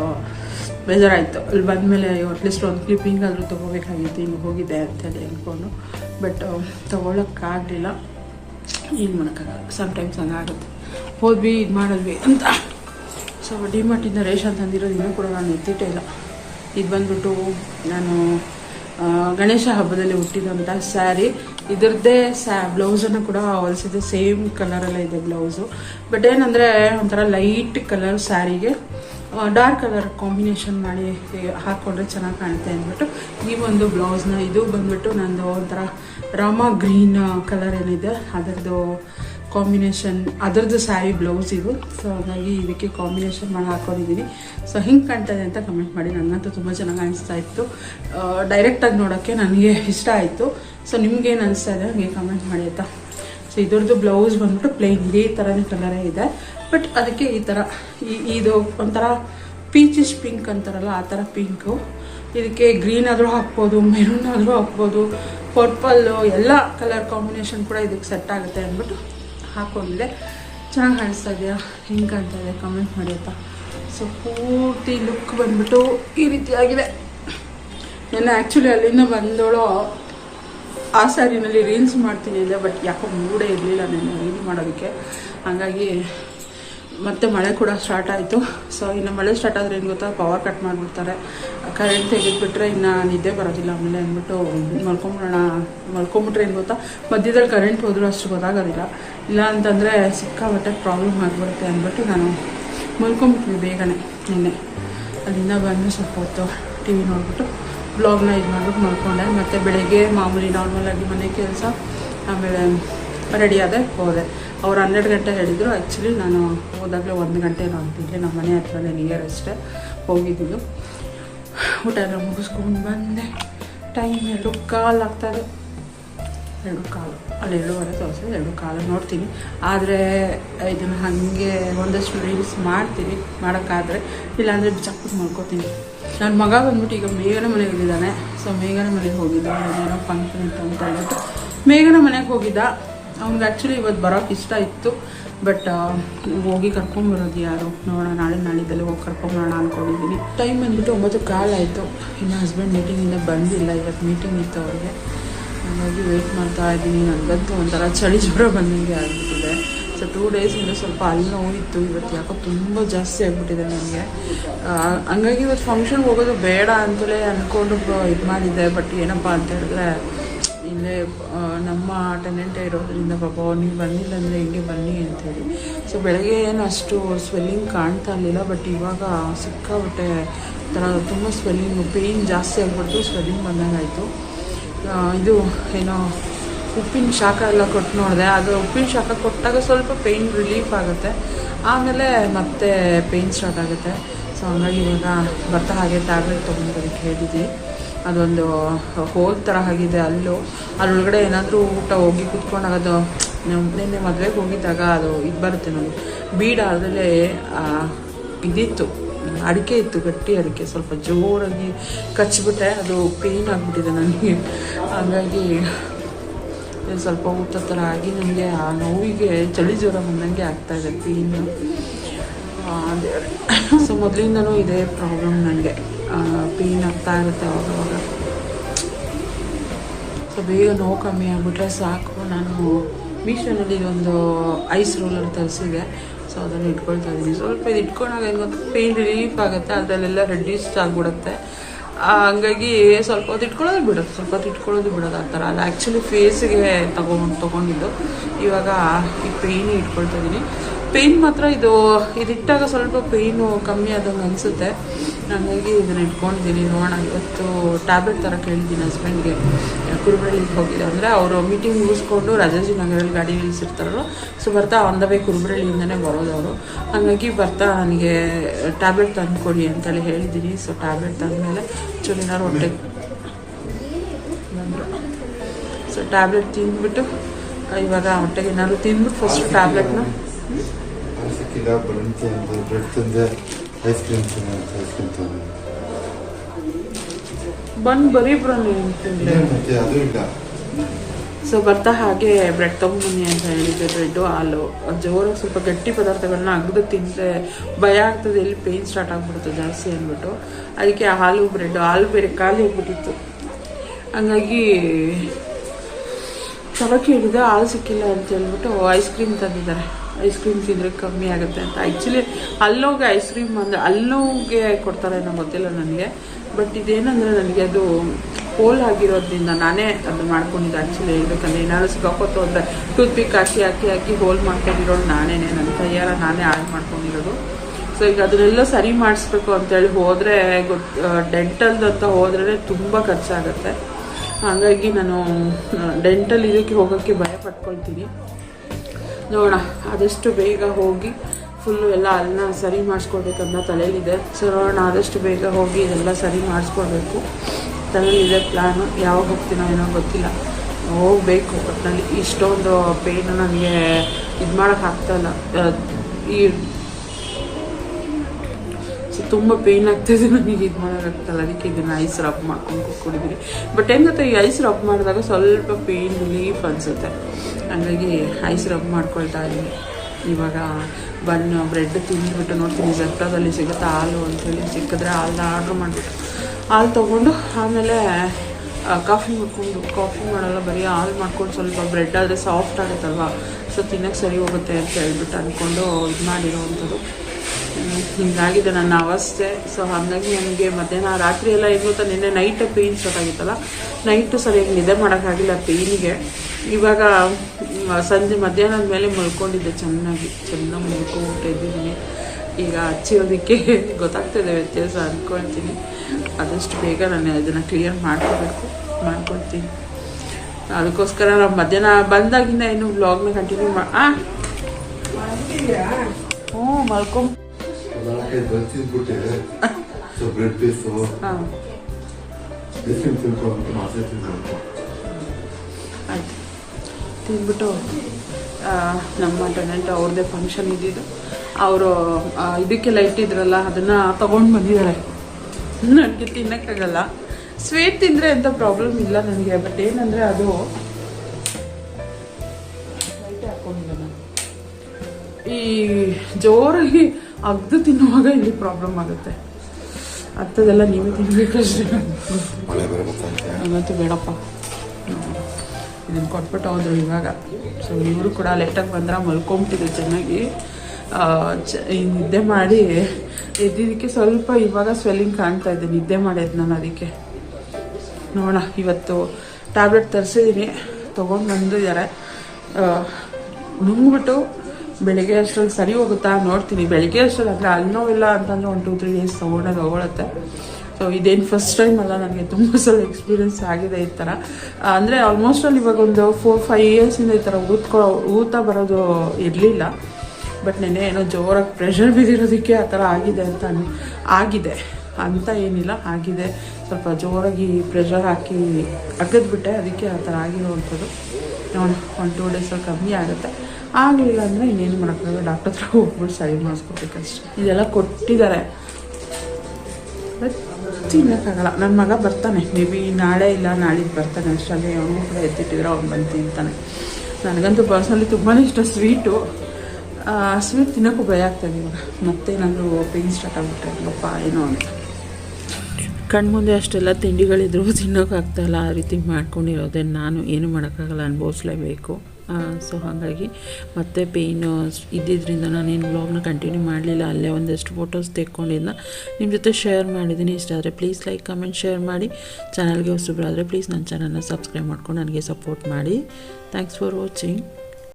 ಬೇಜಾರಾಯಿತು. ಅಲ್ಲಿ ಬಂದಮೇಲೆ ಅಟ್ಲೀಸ್ಟ್ ಒಂದು ಕ್ಲಿಪ್ಪಿಂಗ್ ಆದರೂ ತೊಗೋಬೇಕಾಗಿತ್ತು, ಇನ್ನು ಹೋಗಿದೆ ಅಂತೇಳಿ ಅಂದ್ಕೊಂಡು ಬಟ್ ತೊಗೊಳಕ್ಕಾಗಲಿಲ್ಲ. ಏನು ಮಾಡೋಕ್ಕಾಗಲ್ಲ. ಸಮ್ಟೈಮ್ಸ್ ಹಂಗಾಗುತ್ತೆ ಹೋದ್ವಿ, ಇದು ಮಾಡಿದ್ವಿ ಅಂತ. ಸೊ ಡಿಮಾರ್ಟಿಂದ ರೇಷನ್ ತಂದಿರೋದು ಇನ್ನೂ ಕೂಡ ನಾನು ಎತ್ತಿಟ್ಟೇ ಇಲ್ಲ. ಇದು ಬಂದ್ಬಿಟ್ಟು ನಾನು ಗಣೇಶ ಹಬ್ಬದಲ್ಲಿ ಹುಟ್ಟಿದಂಥ ಸ್ಯಾರಿ. ಇದ್ರದ್ದೇ ಸ್ಯಾ ಬ್ಲೌಸನ್ನು ಕೂಡ ಹೊಲಿಸಿದೆ ಸೇಮ್ ಕಲರಲ್ಲೇ ಇದೆ ಬ್ಲೌಸು ಬಟ್ ಏನಂದರೆ ಒಂಥರ ಲೈಟ್ ಕಲರ್ ಸ್ಯಾರಿಗೆ ಡಾರ್ಕ್ ಕಲರ್ ಕಾಂಬಿನೇಷನ್ ಮಾಡಿ ಹಾಕ್ಕೊಂಡ್ರೆ ಚೆನ್ನಾಗಿ ಕಾಣುತ್ತೆ ಅಂದ್ಬಿಟ್ಟು ಈ ಒಂದು ಬ್ಲೌಸ್ನ ಇದು ಬಂದ್ಬಿಟ್ಟು ನಂದು ಒಂಥರ ರಾಮ ಗ್ರೀನ್ ಕಲರ್ ಏನಿದೆ, ಅದರದ್ದು ಕಾಂಬಿನೇಷನ್ ಅದರದ್ದು ಸ್ಯಾರಿ ಬ್ಲೌಸ್ ಇದು ಸೊ ಹಾಗಾಗಿ ಇದಕ್ಕೆ ಕಾಂಬಿನೇಷನ್ ಮಾಡಿ ಹಾಕೊಂಡಿದ್ದೀನಿ ಸೊ ಹಿಂಗೆ ಕಾಣ್ತದೆ ಅಂತ ಕಮೆಂಟ್ ಮಾಡಿ. ನನಗಂತೂ ತುಂಬ ಚೆನ್ನಾಗಿ ಅನಿಸ್ತಾ ಇತ್ತು. ಡೈರೆಕ್ಟಾಗಿ ನೋಡೋಕ್ಕೆ ನನಗೆ ಇಷ್ಟ ಆಯಿತು. ಸೊ ನಿಮ್ಗೇನು ಅನಿಸ್ತಾ ಇದೆ ಹಂಗೆ ಕಮೆಂಟ್ ಮಾಡಿ ಆಯಿತಾ? ಸೊ ಇದ್ರದ್ದು ಬ್ಲೌಸ್ ಬಂದ್ಬಿಟ್ಟು ಪ್ಲೇನ್ ಇದೇ. ಥರನೇ ಕಲರೇ ಇದೆ. ಬಟ್ ಅದಕ್ಕೆ ಈ ಥರ ಈ, ಇದು ಒಂಥರ ಪೀಚಿಸ್ ಪಿಂಕ್ ಅಂತಾರಲ್ಲ, ಆ ಥರ ಪಿಂಕು ಇದಕ್ಕೆ ಗ್ರೀನ್ ಆದರೂ ಹಾಕ್ಬೋದು ಮೆರೂನ್ ಆದರೂ ಹಾಕ್ಬೋದು ಪರ್ಪಲ್ಲು ಎಲ್ಲ ಕಲರ್ ಕಾಂಬಿನೇಷನ್ ಕೂಡ ಇದಕ್ಕೆ ಸೆಟ್ ಆಗುತ್ತೆ ಅಂದ್ಬಿಟ್ಟು ಹಾಕ್ಕೊಂಡಿದ್ದೆ ಚೆನ್ನಾಗಿ ಕಾಣಿಸ್ತಾ ಇದೆಯಾ ಹೆಂಗೆ ಕಾಣ್ತಾ ಇದೆ ಕಮೆಂಟ್ ಮಾಡಿ ಅಂತ ಸೊ ಪೂರ್ತಿ ಲುಕ್ ಬಂದ್ಬಿಟ್ಟು ಈ ರೀತಿಯಾಗಿದೆ. ನಾನು ಆ್ಯಕ್ಚುಲಿ ಅಲ್ಲಿಂದ ಬಂದೋಳು, ಆ ಸ್ಯಾರಿನಲ್ಲಿ ರೀಲ್ಸ್ ಮಾಡ್ತೀನಿ ಅಂದೆ ಬಟ್ ಯಾಕೋ ಮೂಡೇ ಇರಲಿಲ್ಲ ನಾನು ರೀಲ್ ಮಾಡೋದಕ್ಕೆ. ಹಾಗಾಗಿ ಮತ್ತೆ ಮಳೆ ಕೂಡ ಸ್ಟಾರ್ಟ್ ಆಯಿತು. ಸೊ ಇನ್ನು ಮಳೆ ಸ್ಟಾರ್ಟ್ ಆದರೆ ಏನು ಗೊತ್ತಾ? ಪವರ್ ಕಟ್ ಮಾಡಿಬಿಡ್ತಾರೆ. ಕರೆಂಟ್ ತೆಗೆದುಬಿಟ್ರೆ ಇನ್ನು ನಿದ್ದೆ ಬರೋದಿಲ್ಲ ಆಮೇಲೆ ಅಂದ್ಬಿಟ್ಟು ಮಲ್ಕೊಂಬಿಡೋಣ, ಮಲ್ಕೊಂಬಿಟ್ರೆ ಏನು ಗೊತ್ತಾ? ಮಧ್ಯದಲ್ಲಿ ಕರೆಂಟ್ ಹೋದರೂ ಅಷ್ಟು ಗೊತ್ತಾಗೋದಿಲ್ಲ. ಇಲ್ಲ ಅಂತಂದರೆ ಸಿಕ್ಕಾಬಟ್ಟೆ ಪ್ರಾಬ್ಲಮ್ ಆಗಿಬಿಡುತ್ತೆ ಅಂದ್ಬಿಟ್ಟು ನಾನು ಮಲ್ಕೊಂಬಿಟ್ವಿ ಬೇಗನೆ ನಿನ್ನೆ. ಅಲ್ಲಿಂದ ಬಂದು ಸ್ವಲ್ಪ ಹೊತ್ತು ಟಿ ವಿ ನೋಡಿಬಿಟ್ಟು ಬ್ಲಾಗ್ನ ಇದು ಮಾಡ್ಬಿಟ್ಟು ಮಲ್ಕೊಂಡೆ. ಮತ್ತು ಬೆಳಗ್ಗೆ ಮಾಮೂಲಿ ನಾರ್ಮಲಾಗಿ ಮನೆ ಕೆಲಸ, ಆಮೇಲೆ ರೆಡಿಯಾದೆ ಹೋದೆ. ಅವ್ರು ಹನ್ನೆರಡು ಗಂಟೆ ಹೇಳಿದರು. ಆ್ಯಕ್ಚುಲಿ ನಾನು ಹೋದಾಗಲೇ ಒಂದು ಗಂಟೆ ಆಗ್ತಿದ್ದೆ ನಮ್ಮ ಮನೆ ಹತ್ರನೇ ನಿಯರ್ ಅಷ್ಟೇ ಹೋಗಿದ್ದಿದ್ದು ಊಟ ಎಲ್ಲ ಮುಗಿಸ್ಕೊಂಡು ಬಂದೆ. ಟೈಮ್ ಎರಡು ಕಾಲ್ ಆಗ್ತಾಯಿದೆ ಎರಡು ಕಾಲು. ಅಲ್ಲಿ ಎರಡೂವರೆ ತೋರಿಸಿದ್ರೆ ಎರಡು ಕಾಲು ನೋಡ್ತೀನಿ. ಆದರೆ, ಇದನ್ನು ಹಾಗೆ ಒಂದಷ್ಟು ರೀಲ್ಸ್ ಮಾಡ್ತೀನಿ, ಮಾಡೋಕ್ಕಾದರೆ. ಇಲ್ಲಾಂದರೆ ಬಿಚ್ಚಾಕ್ಬಿಟ್ಟು ಮಾಡ್ಕೋತೀನಿ ನನ್ನ ಮಗ ಬಂದ್ಬಿಟ್ಟು ಈಗ ಮೇಘನ ಮನೆಗೆ ಹೋಗಿದ್ದಾನೆ ಸೊ ಮೇಘನ ಮನೆಗೆ ಹೋಗಿದ್ದ. ಏನೋ ಫಂಕ್ಷನ್ ಇತ್ತು ಅಂತ ಹೇಳ್ಬಿಟ್ಟು. ಮೇಘನ ಮನೆಗೆ ಹೋಗಿದ್ದ. ಅವ್ನಿಗೆ ಆ್ಯಕ್ಚುಲಿ ಇವತ್ತು ಬರೋಕ್ಕೆ ಇಷ್ಟ ಇತ್ತು. ಬಟ್ ಹೋಗಿ ಕರ್ಕೊಂಬರೋದು ಯಾರು? ನೋಡೋಣ, ನಾಳೆ ನಾಳಿದ್ದಲ್ಲಿ ಹೋಗಿ ಕರ್ಕೊಂಬರೋಣ ಅಂದ್ಕೊಂಡಿದ್ದೀನಿ ಟೈಮ್ ಬಂದ್ಬಿಟ್ಟು ಒಂಬತ್ತು ಕಾಲಾಯಿತು ಇನ್ನು ಹಸ್ಬೆಂಡ್ ಮೀಟಿಂಗಿಂದ ಬಂದಿಲ್ಲ. ಇವತ್ತು ಮೀಟಿಂಗ್ ಇತ್ತು ಅವ್ರಿಗೆ. ಹಾಗಾಗಿ ವೆಯ್ಟ್ ಮಾಡ್ತಾ ಇದ್ದೀನಿ. ನನಗಂತೂ ಒಂಥರ ಚಳಿ ಜ್ವರ ಬಂದಂಗೆ ಆಗಿಬಿಟ್ಟಿದೆ. ಸೊ ಟೂ ಡೇಸಿಂದ ಸ್ವಲ್ಪ ಅಲ್ಲಿ ನೋವಿತ್ತು. ಇವತ್ತು ಯಾಕೋ ತುಂಬ ಜಾಸ್ತಿ ಆಗಿಬಿಟ್ಟಿದೆ ನನಗೆ. ಹಂಗಾಗಿ ಇವತ್ತು ಫಂಕ್ಷನ್ಗೆ ಹೋಗೋದು ಬೇಡ ಅಂತಲೇ ಅಂದ್ಕೊಂಡು ಇದು ಮಾಡಿದ್ದೆ. ಬಟ್ ಏನಪ್ಪ ಅಂತ ಹೇಳಿದ್ರೆ, ಇಲ್ಲೇ ನಮ್ಮ ಟೆನೆಂಟೇ ಇರೋದ್ರಿಂದ ಪಾಪ ನೀವು ಬಂದಿಲ್ಲ ಅಂದರೆ ಹಿಂಗೆ ಬನ್ನಿ ಅಂತೇಳಿ ಸೊ ಬೆಳಗ್ಗೆ ಏನು ಅಷ್ಟು ಸ್ವೆಲ್ಲಿಂಗ್ ಕಾಣ್ತಾ ಇರಲಿಲ್ಲ. ಬಟ್ ಇವಾಗ ಸಿಕ್ಕಾಬಟ್ಟೆ ಥರ ತುಂಬ ಸ್ವೆಲ್ಲಿಂಗು ಪೇಯ್ನ್ ಜಾಸ್ತಿ ಆಗಿಬಿಡ್ತು. ಸ್ವೆಲ್ಲಿಂಗ್ ಬಂದಂಗಾಯಿತು. ಇದು ಏನೋ ಉಪ್ಪಿನ ಶಾಖ ಎಲ್ಲ ಕೊಟ್ಟು ನೋಡಿದೆ. ಅದು ಉಪ್ಪಿನ ಶಾಖ ಕೊಟ್ಟಾಗ ಸ್ವಲ್ಪ ಪೇಯ್ನ್ ರಿಲೀಫ್ ಆಗುತ್ತೆ. ಆಮೇಲೆ ಮತ್ತೆ ಪೇಯ್ನ್ ಸ್ಟಾರ್ಟ್ ಆಗುತ್ತೆ. ಸೊ ಹಂಗಾಗಿ ಇವಾಗ ಬರ್ತಾ ಹಾಗೆ ಟ್ಯಾಬ್ಲೆಟ್ ತೊಗೊಂಡ್ಬರೋದಕ್ಕೆ ಹೇಳಿದ್ವಿ. ಅದೊಂದು ಹೋಲ್ ಥರ ಆಗಿದೆ ಅಲ್ಲೂ. ಅಲ್ಲೊಳಗಡೆ ಏನಾದರೂ ಊಟ ಹೋಗಿ ಕುತ್ಕೊಂಡಾಗ ಅದು ನಿನ್ನೆ ಮದುವೆಗೆ ಹೋಗಿದ್ದಾಗ ಅದು ಇದು ಬರುತ್ತೆ ನೋಡಿ. ಬೀಡ ಅದರಲ್ಲೇ ಇದಿತ್ತು. ಅಡಿಕೆ ಇತ್ತು, ಗಟ್ಟಿ ಅಡಿಕೆ. ಸ್ವಲ್ಪ ಜೋರಾಗಿ ಕಚ್ಚಿಬಿಟ್ಟೆ ಅದು ಪೇಯ್ನ್ ಆಗಿಬಿಟ್ಟಿದೆ ನನಗೆ. ಹಾಗಾಗಿ ಸ್ವಲ್ಪ ಊಟ ಥರ ಆಗಿ ನನಗೆ ಆ ನೋವಿಗೆ, ಚಳಿ ಜ್ವರ ಬಂದಂಗೆ ಆಗ್ತಾಯಿದೆ ಪೇಯ್ನು ಸೊ, ಮೊದಲಿಂದನೂ ಇದೇ ಪ್ರಾಬ್ಲಮ್ ನನಗೆ. ಪೇಯ್ನ್ ಆಗ್ತಾ ಇರುತ್ತೆ ಅವಾಗ ಅವಾಗ ಸೊ, ಬೇಗ ನೋವು ಕಮ್ಮಿ ಆಗಿಬಿಟ್ರೆ ಸಾಕು. ನಾನು ಮೀಶೋನಲ್ಲಿ ಒಂದು ಐಸ್ ರೋಲರ್ ತರಿಸಿದೆ. ಸೊ ಅದನ್ನು ಇಟ್ಕೊಳ್ತಾ ಇದ್ದೀನಿ. ಸ್ವಲ್ಪ ಇದು ಇಟ್ಕೊಂಡಾಗ ಹೆಂಗೆ ಪೇಯ್ನ್ ರಿಲೀಫ್ ಆಗುತ್ತೆ, ಅದರಲ್ಲೆಲ್ಲ ರೆಡ್ಯೂಸ್ ಆಗಿಬಿಡುತ್ತೆ. ಹಂಗಾಗಿ ಸ್ವಲ್ಪ ಹೊತ್ತು ಇಟ್ಕೊಳ್ಳೋದು ಬಿಡೋದು, ಸ್ವಲ್ಪ ಹೊತ್ತು ಇಟ್ಕೊಳ್ಳೋದು ಬಿಡೋದು ಆ ಥರ ಅದು ಆ್ಯಕ್ಚುಲಿ ಫೇಸಿಗೆ ತಗೊಂಡು ತೊಗೊಂಡಿದ್ದು. ಇವಾಗ ಈ ಪೇಯ್ನ್ ಇಟ್ಕೊಳ್ತಾ ಇದ್ದೀನಿ. ಪೇಯ್ನ್ ಮಾತ್ರ ಇದು, ಇದಿಟ್ಟಾಗ ಸ್ವಲ್ಪ ಪೇಯ್ನು ಕಮ್ಮಿ ಆದಂಗೆ ಅನಿಸುತ್ತೆ. ಹಾಗಾಗಿ ಇದನ್ನು ಇಟ್ಕೊಂಡಿದ್ದೀನಿ ನೋಡೋಣ ಇವತ್ತು ಟ್ಯಾಬ್ಲೆಟ್ ಥರ ಕೇಳಿದ್ದೀನಿ ಹಸ್ಬೆಂಡ್ಗೆ ಕುರುಬರಳ್ಳಿಗೆ ಹೋಗಿದ್ದೆ ಅಂದರೆ ಅವರು ಮೀಟಿಂಗ್ ಮುಗಿಸ್ಕೊಂಡು ರಾಜಾಜಿ ನಗರಲ್ಲಿ ಗಾಡಿ ನಿಲ್ಲಿಸಿರ್ತಾರಲ್ಲ ಸೊ ಬರ್ತಾ ಆನ್ ದ ವೇ ಬರೋದವರು ಹಾಗಾಗಿ ಬರ್ತಾ ನನಗೆ ಟ್ಯಾಬ್ಲೆಟ್ ತಂದು ಕೊಡಿ ಅಂತೇಳಿ ಹೇಳಿದ್ದೀನಿ ಸೊ ಟ್ಯಾಬ್ಲೆಟ್ ತಂದಮೇಲೆ ಚೂರಿನಾರು ಹೊಟ್ಟೆ ಬಂದರು ಸೊ ಟ್ಯಾಬ್ಲೆಟ್ ತಿಂದ್ಬಿಟ್ಟು ಇವಾಗ ಹೊಟ್ಟೆಗೆ ಏನಾದ್ರು ತಿಂದ್ಬಿಟ್ಟು first ಟ್ಯಾಬ್ಲೆಟ್ನ bread bread ice cream ice cream ಬಂದು ಬರೀ ಬರೋಣ ತಿಂದೆ ಇನ್ನೇನು ಮತ್ತೆ ಅದು ಇಲ್ಲ. ಸೊ ಬರ್ತಾ ಹಾಗೆ ಬ್ರೆಡ್ ತೊಗೊಂಬನ್ನಿ ಅಂತ ಹೇಳಿದ್ದೆ ಬ್ರೆಡ್ಡು ಹಾಲು. ಜೋರಾಗಿ ಸ್ವಲ್ಪ ಗಟ್ಟಿ ಪದಾರ್ಥಗಳನ್ನ ಅಗ್ದು ತಿಂದರೆ ಭಯ ಆಗ್ತದೆ ಎಲ್ಲಿ ಪೇಯ್ನ್ ಸ್ಟಾರ್ಟ್ ಆಗ್ಬಿಡುತ್ತೆ ಜಾಸ್ತಿ ಅಂದ್ಬಿಟ್ಟು. ಅದಕ್ಕೆ ಹಾಲು ಬ್ರೆಡ್ ಹಾಲು ಬೇರೆ ಖಾಲಿ ಹೋಗ್ಬಿಟ್ಟಿತ್ತು ಹಂಗಾಗಿ ಚಲೋ ಹಿಡಿದು ಹಾಲು ಸಿಕ್ಕಿಲ್ಲ ಅಂತ ಹೇಳ್ಬಿಟ್ಟು ಐಸ್ ಕ್ರೀಮ್ ತಂದಿದ್ದಾರೆ. ಐಸ್ ಕ್ರೀಮ್ ತಿಂದರೆ ಕಮ್ಮಿ ಆಗುತ್ತೆ ಅಂತ. ಆ್ಯಕ್ಚುಲಿ ಅಲ್ಲೋಗಿ ಐಸ್ ಕ್ರೀಮ್ ಅಂದರೆ ಅಲ್ಲೋಗೆ ಕೊಡ್ತಾರೆ ಏನೋ ಗೊತ್ತಿಲ್ಲ ನನಗೆ. ಬಟ್ ಇದೇನಂದರೆ ನನಗೆ ಅದು ಹೋಲ್ ಆಗಿರೋದ್ರಿಂದ ನಾನೇ ಅದು ಮಾಡ್ಕೊಂಡಿದ್ದೆ ಆ್ಯಕ್ಚುಲಿ ಹೇಳ್ಬೇಕಂದ್ರೆ ಏನಾದ್ರು ಸಿಗಾಕೋತು ಅಂದರೆ ಟೂತ್ ಪಿಕ್ ಹಾಕಿ ಹಾಕಿ ಹಾಕಿ ಹೋಲ್ ಮಾಡ್ಕೊಂಡಿರೋದು ನಾನೇ ನನ್ನ ಕೈಯಾರ ನಾನೇ ಹಾಳು ಮಾಡ್ಕೊಂಡಿರೋದು. ಸೊ ಈಗ ಅದನ್ನೆಲ್ಲ ಸರಿ ಮಾಡಿಸ್ಬೇಕು ಅಂತೇಳಿ ಹೋದರೆ ಗೊತ್ತು ಡೆಂಟಲ್ದು ಅಂತ ಹೋದ್ರೆ ತುಂಬ ಖರ್ಚಾಗುತ್ತೆ. ಹಾಗಾಗಿ ನಾನು ಡೆಂಟಲ್ ಇದಕ್ಕೆ ಹೋಗೋಕ್ಕೆ ಭಯ ಪಟ್ಕೊಳ್ತೀನಿ ನೋಡೋಣ ಆದಷ್ಟು ಬೇಗ ಹೋಗಿ ಫುಲ್ಲು ಎಲ್ಲ ಅಲ್ಲನ್ನ ಸರಿ ಮಾಡಿಸ್ಕೊಡ್ಬೇಕನ್ನೋ ತಲೆಯಲ್ಲಿದೆ. ಸೊ ನೋಡೋಣ, ಆದಷ್ಟು ಬೇಗ ಹೋಗಿ ಇದೆಲ್ಲ ಸರಿ ಮಾಡಿಸ್ಕೊಡ್ಬೇಕು. ತಲೆಯಲ್ಲಿದೆ ಪ್ಲ್ಯಾನು ಯಾವಾಗ ಹೋಗ್ತೀನೋ ಏನೋ ಗೊತ್ತಿಲ್ಲ. ಹೋಗಬೇಕು ಒಟ್ಟಿನಲ್ಲಿ ಇಷ್ಟೊಂದು ಪೇಯ್ನು ನನಗೆ ಇದು ಮಾಡೋಕ್ಕಾಗ್ತಾಯಿಲ್ಲ ಈ ಸೊ ತುಂಬ ಪೇಯ್ನ್ ಆಗ್ತಾಯಿದೆ ನನಗೆ ಇದು ಮಾಡೋಕ್ಕಾಗ್ತಲ್ಲ ಅದಕ್ಕೆ ಇದನ್ನು ಐಸ್ ರಬ್ ಮಾಡ್ಕೊಂಡು ಕುಡಿದಿರಿ ಬಟ್ ಏನು ಗೊತ್ತಾ, ಈ ಐಸ್ ರಬ್ ಮಾಡಿದಾಗ ಸ್ವಲ್ಪ ಪೇಯ್ನ್ ರಿಲೀಫ್ ಅನಿಸುತ್ತೆ. ಹಾಗಾಗಿ ಐಸ್ ರಬ್ ಮಾಡ್ಕೊಳ್ತಾ ಇದ್ದೀನಿ. ಇವಾಗ ಬನ್ ಬ್ರೆಡ್ ತಿಂದ್ಬಿಟ್ಟು ನೋಡ್ತೀನಿ ಜೆಪ್ಟೋದಲ್ಲಿ ಸಿಗುತ್ತಾ ಹಾಲು ಅಂತೇಳಿ ಸಿಕ್ಕಿದ್ರೆ ಹಾಲು ಆರ್ಡ್ರ್ ಮಾಡಿಬಿಟ್ಟು ಹಾಲು ತೊಗೊಂಡು ಆಮೇಲೆ ಕಾಫಿ ಮಾಡ್ಕೊಂಡು, ಕಾಫಿ ಮಾಡೋಲ್ಲ, ಬರೀ ಹಾಲು ಮಾಡ್ಕೊಂಡು ಸ್ವಲ್ಪ ಬ್ರೆಡ್ ಆದರೆ ಸಾಫ್ಟ್ ಆಗುತ್ತಲ್ವ? ಸೊ ತಿನ್ನೋಕ್ಕೆ ಸರಿ ಹೋಗುತ್ತೆ ಅಂತ ಹೇಳ್ಬಿಟ್ಟು ಅಂದ್ಕೊಂಡು ಇದು ಮಾಡಿರೋವಂಥದ್ದು. ಹಿಂಗಾಗಿದೆ ನನ್ನ ಅವಸ್ಥೆ. ಸೊ, ಹಾಗಾಗಿ ನನಗೆ ಮಧ್ಯಾಹ್ನ, ರಾತ್ರಿ ಎಲ್ಲ ಏನು ಗೊತ್ತಾ ನಿನ್ನೆ ನೈಟ್ ಪೇಯ್ನ್ ಸ್ಟಾರ್ಟ್ ಆಗಿತ್ತಲ್ಲ? ನೈಟು ಸರಿಯಾಗಿ ನಿದ್ದೆ ಮಾಡೋಕ್ಕಾಗಿಲ್ಲ ಪೇಯ್ನಿಗೆ ಇವಾಗ ಸಂಜೆ ಮಧ್ಯಾಹ್ನದ ಮೇಲೆ ಮಲ್ಕೊಂಡಿದ್ದೆ ಚೆನ್ನಾಗಿ ಚೆನ್ನಾಗಿ ಮಲ್ಕೊಂಡ್ಬಿಟ್ಟು ಇದ್ದೀನಿ. ಈಗ ಹಚ್ಚಿರೋದಕ್ಕೆ ಗೊತ್ತಾಗ್ತದೆ ವ್ಯತ್ಯಾಸ ಅಂದ್ಕೊಳ್ತೀನಿ ಆದಷ್ಟು ಬೇಗ ನಾನು ಅದನ್ನು ಕ್ಲಿಯರ್ ಮಾಡ್ಕೋಬೇಕು ಮಾಡ್ಕೊಳ್ತೀನಿ. ಅದಕ್ಕೋಸ್ಕರ ನಾವು ಮಧ್ಯಾಹ್ನ ಬಂದಾಗಿಂದ ಏನು ವ್ಲಾಗ್ನ ಕಂಟಿನ್ಯೂ ಮಾ? ಹ್ಞೂ ಮಲ್ಕೊಂಡ್ ಹಾಂ. ತಿಂದ್ಬಿಟ್ಟು ನಮ್ಮ ಟೆನೆಂಟ್ ಅವ್ರದ್ದೇ ಫಂಕ್ಷನ್ ಇದ್ದಿದ್ದು. ಅವರು ಇದಕ್ಕೆಲ್ಲ ಇಟ್ಟಿದ್ರಲ್ಲ ಅದನ್ನು ತೊಗೊಂಡು ಬಂದಿದ್ದಾರೆ. ನನಗೆ ತಿನ್ನೋಕ್ಕಾಗಲ್ಲ. ಸ್ವೀಟ್ ತಿಂದರೆ ಎಂಥ ಪ್ರಾಬ್ಲಮ್ ಇಲ್ಲ ನನಗೆ ಬಟ್ ಏನಂದರೆ ಅದು ಲೈಟೇ ಹಾಕ್ಕೊಂಡಿಲ್ಲ ನಾನು. ಈ ಜೋರಾಗಿ ಅಗ್ದು ತಿನ್ನುವಾಗ ಇಲ್ಲಿ ಪ್ರಾಬ್ಲಮ್ ಆಗುತ್ತೆ. ಅಂಥದ್ದೆಲ್ಲ ನೀವೇ ತಿನ್ಬೇಕಷ್ಟೇ ಬೇರೆ ಬೇಡಪ್ಪ. ಇದನ್ನು ಕೊಟ್ಬಿಟ್ಟು ಹೋದ್ರು ಇವಾಗ. ಸೊ ಇವರು ಕೂಡ ಲೇಟಾಗಿ ಬಂದ್ರೆ ಮಲ್ಕೊಂಬಿಟ್ಟಿದ್ರು ಚೆನ್ನಾಗಿ. ಚ ನಿದ್ದೆ ಮಾಡಿ ಎದ್ದಿದ್ದಕ್ಕೆ ಸ್ವಲ್ಪ ಇವಾಗ ಸ್ವೆಲ್ಲಿಂಗ್ ಕಾಣ್ತಾ ಇದೆ. ನಿದ್ದೆ ಮಾಡಿದ್ದು ನಾನು ಅದಕ್ಕೆ. ನೋಡೋಣ, ಇವತ್ತು ಟ್ಯಾಬ್ಲೆಟ್ ತರಿಸಿದ್ದೀನಿ ತೊಗೊಂಡು ಬಂದಿದ್ದಾರೆ ನುಂಗ್ಬಿಟ್ಟು ಬೆಳಿಗ್ಗೆ ಅಷ್ಟರಲ್ಲಿ ಸರಿ ಹೋಗುತ್ತಾ ನೋಡ್ತೀನಿ. ಬೆಳಿಗ್ಗೆ ಅಷ್ಟರಲ್ಲಿ ಅಂದರೆ ಅಲ್ಲಿ ನೋವಿಲ್ಲ ಅಂತಂದರೆ ಒಂದು ಟೂ ತ್ರೀ ಡೇಸ್ ತೊಗೊಂಡೇ ತೊಗೊಳತ್ತೆ. ಸೊ ಇದೇನು ಫಸ್ಟ್ ಟೈಮ್ ಅಲ್ಲ ನನಗೆ ತುಂಬ ಸಲ ಎಕ್ಸ್ಪೀರಿಯೆನ್ಸ್ ಆಗಿದೆ ಈ ಥರ ಅಂದರೆ ಆಲ್ಮೋಸ್ಟ್ ಅಲ್ಲಿ ಇವಾಗ ಒಂದು ಫೋರ್ ಫೈವ್ ಇಯರ್ಸಿಂದ ಈ ಥರ ಊದ್ಕೊ ಊತ ಬರೋದು ಇರಲಿಲ್ಲ. ಬಟ್ ನೆನೆ ಏನೋ ಜೋರಾಗಿ ಪ್ರೆಷರ್ ಬಿದ್ದಿರೋದಕ್ಕೆ ಆ ಥರ ಆಗಿದೆ ಅಂತ ಅನ್- ಆಗಿದೆ. ಅಂತ ಏನಿಲ್ಲ, ಆಗಿದೆ. ಸ್ವಲ್ಪ ಜೋರಾಗಿ ಪ್ರೆಷರ್ ಹಾಕಿ ಅಗದ್ಬಿಟ್ಟೆ ಅದಕ್ಕೆ ಆ ಥರ ಆಗಿರೋವಂಥದ್ದು. ನೋಡಿ, ಒಂದು ಟೂ ಡೇಸಲ್ಲಿ ಕಮ್ಮಿ ಆಗುತ್ತೆ. ಆಗಲಿಲ್ಲ ಅಂದರೆ ಇನ್ನೇನು ಮಾಡೋಕ್ಕಾಗಲ್ಲ ಡಾಕ್ಟರ್ ಹತ್ರ ಹೋಗ್ಬಿಟ್ಟು ಸರಿ ಮಾಡಿಸ್ಕೊಬೇಕಷ್ಟೆ. ಇದೆಲ್ಲ ಕೊಟ್ಟಿದ್ದಾರೆ. ಬಟ್ ತಿನ್ನೋಕ್ಕಾಗಲ್ಲ ನನ್ನ ಮಗ ಬರ್ತಾನೆ. ಮೇ ಬಿ ನಾಳೆ ಇಲ್ಲ ನಾಳಿದ್ದು ಬರ್ತಾನೆ. ಅಷ್ಟರಲ್ಲಿ ಅವನು ಕೂಡ ಎತ್ತಿಟ್ಟಿದ್ರೆ, ಅವ್ನು ಬಂದು ತಿಂತಾನೆ ನನಗಂತೂ ಪರ್ಸ್ನಲಿ ತುಂಬಾ ಇಷ್ಟ ಸ್ವೀಟು ಸ್ವೀಟ್ ತಿನ್ನೋಕ್ಕೂ ಭಯ ಆಗ್ತದೆ ಇವಾಗ. ಮತ್ತೇನಾದರೂ ಪೇನ್ ಸ್ಟಾರ್ಟ್ ಆಗಿಬಿಟ್ರೆ ಅಲ್ಲಪ್ಪ, ಏನೋ ಅಂತ. ಕಣ್ಮುಂದೆ ಅಷ್ಟೆಲ್ಲ ತಿಂಡಿಗಳಿದ್ರು ತಿನ್ನೋಕ್ಕಾಗ್ತಾಯಿಲ್ಲ ಆ ರೀತಿ ಮಾಡ್ಕೊಂಡಿರೋದೆ ನಾನು. ಏನು ಮಾಡೋಕ್ಕಾಗಲ್ಲ, ಅನುಭವಿಸ್ಲೇಬೇಕು. ಸೊ ಹಾಗಾಗಿ ಮತ್ತೆ ಪೇಯ್ನು ಇದ್ದಿದ್ದರಿಂದ ನಾನೇನು ಬ್ಲಾಗ್ನ ಕಂಟಿನ್ಯೂ ಮಾಡಲಿಲ್ಲ, ಅಲ್ಲೇ ಒಂದಷ್ಟು ಫೋಟೋಸ್ ತೆಕ್ಕೊಂಡಿದ್ದ ನಿಮ್ಮ ಜೊತೆ ಶೇರ್ ಮಾಡಿದ್ದೀನಿ, ಇಷ್ಟ ಆದರೆ ಪ್ಲೀಸ್ ಲೈಕ್ ಕಮೆಂಟ್ ಶೇರ್ ಮಾಡಿ. ಚಾನಲ್ಗೆ ಹೊಸಬ್ರಾದರೆ ಪ್ಲೀಸ್ ನನ್ನ ಚಾನಲ್ನ ಸಬ್ಸ್ಕ್ರೈಬ್ ಮಾಡ್ಕೊಂಡು ನನಗೆ ಸಪೋರ್ಟ್ ಮಾಡಿ. Thanks for watching